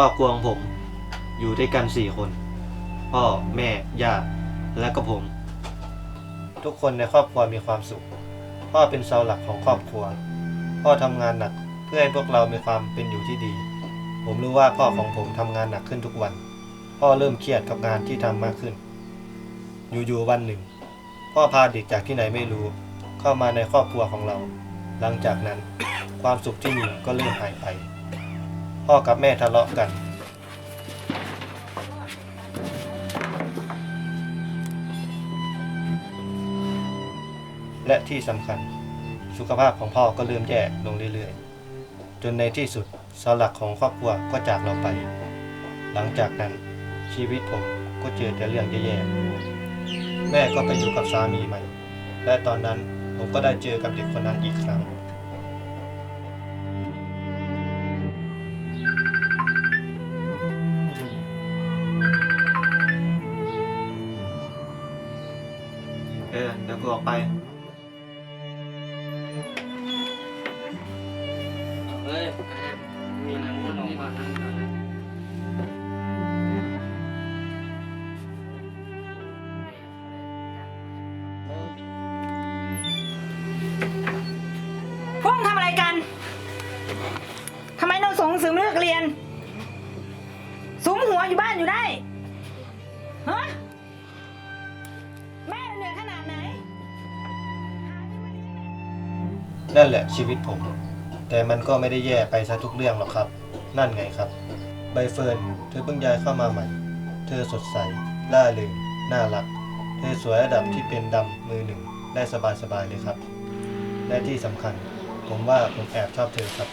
ครอบครัวของผม อยู่ด้วยกันสี่คน พ่อแม่ย่าและก็ผม ทุกคนในครอบครัวมีความสุข พ่อเป็นเสาหลักของครอบครัว พ่อทำงานหนักเพื่อให้พวกเรามีความเป็นอยู่ที่ดี ผมรู้ว่าพ่อของผมทำงานหนักขึ้นทุกวัน พ่อเริ่มเครียดกับงานที่ทำมากขึ้น อยู่ๆวันหนึ่ง พ่อพาเด็กจากที่ไหนไม่รู้ เข้ามาในครอบครัวของเรา หลังจากนั้น ความสุขที่มีก็เริ่มหายไป พ่อกับแม่ทะเลาะกัน และที่สำคัญ สุขภาพของพ่อก็เริ่มแย่ลงเรื่อยๆ จนในที่สุดเสาหลักของครอบครัวก็จากเราไป หลังจากนั้นชีวิตผมก็เจอแต่เรื่องแย่ๆ แม่ก็ไปอยู่กับสามีใหม่ และตอนนั้นผมก็ได้เจอกับเด็กคนนั้นอีกครั้ง ออ เดี๋ยวกูออกไป เฮ้ยมีหนังมันออกมาทางนั้น นั่นแหละชีวิตผม แต่มันก็ไม่ได้แย่ไปซะทุกเรื่องหรอกครับ นั่นไงครับ ใบเฟิร์นเธอเพิ่งย้ายเข้ามาใหม่ เธอสดใสล่าเริงน่ารัก เธอสวยระดับที่เป็นดำมือหนึ่งได้สบายๆเลยครับ และที่สำคัญ ผมว่าผมแอบชอบเธอครับ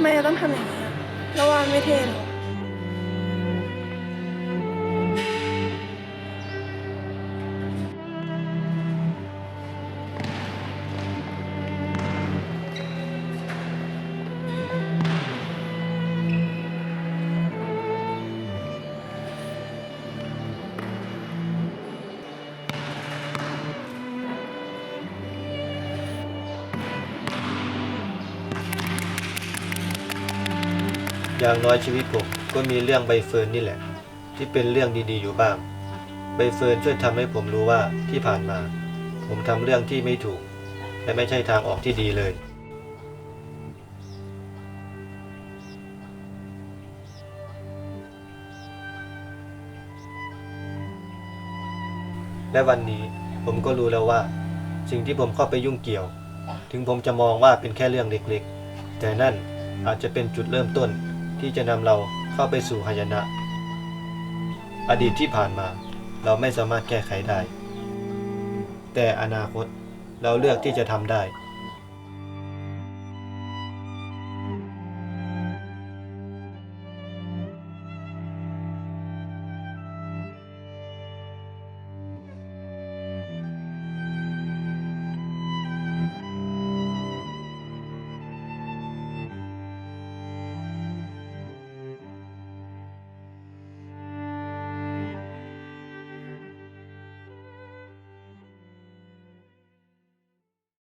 ไมเราต้องทำอย่างนี้ระว่ามันไม่เท่หรอก อย่างน้อยชีวิตผมก็มีเรื่องใบเฟิร์นนี่แหละ ที่เป็นเรื่องดีๆอยู่บ้าง ใบเฟิร์นช่วยทำให้ผมรู้ว่าที่ผ่านมา ผมทำเรื่องที่ไม่ถูก และไม่ใช่ทางออกที่ดีเลยและวันนี้ผมก็รู้แล้วว่า สิ่งที่ผมเข้าไปยุ่งเกี่ยว ถึงผมจะมองว่าเป็นแค่เรื่องเล็กๆ แต่นั่นอาจจะเป็นจุดเริ่มต้น ที่จะนำเราเข้าไปสู่หายนะ อดีตที่ผ่านมา เราไม่สามารถแก้ไขได้ แต่อนาคตเราเลือกที่จะทำได้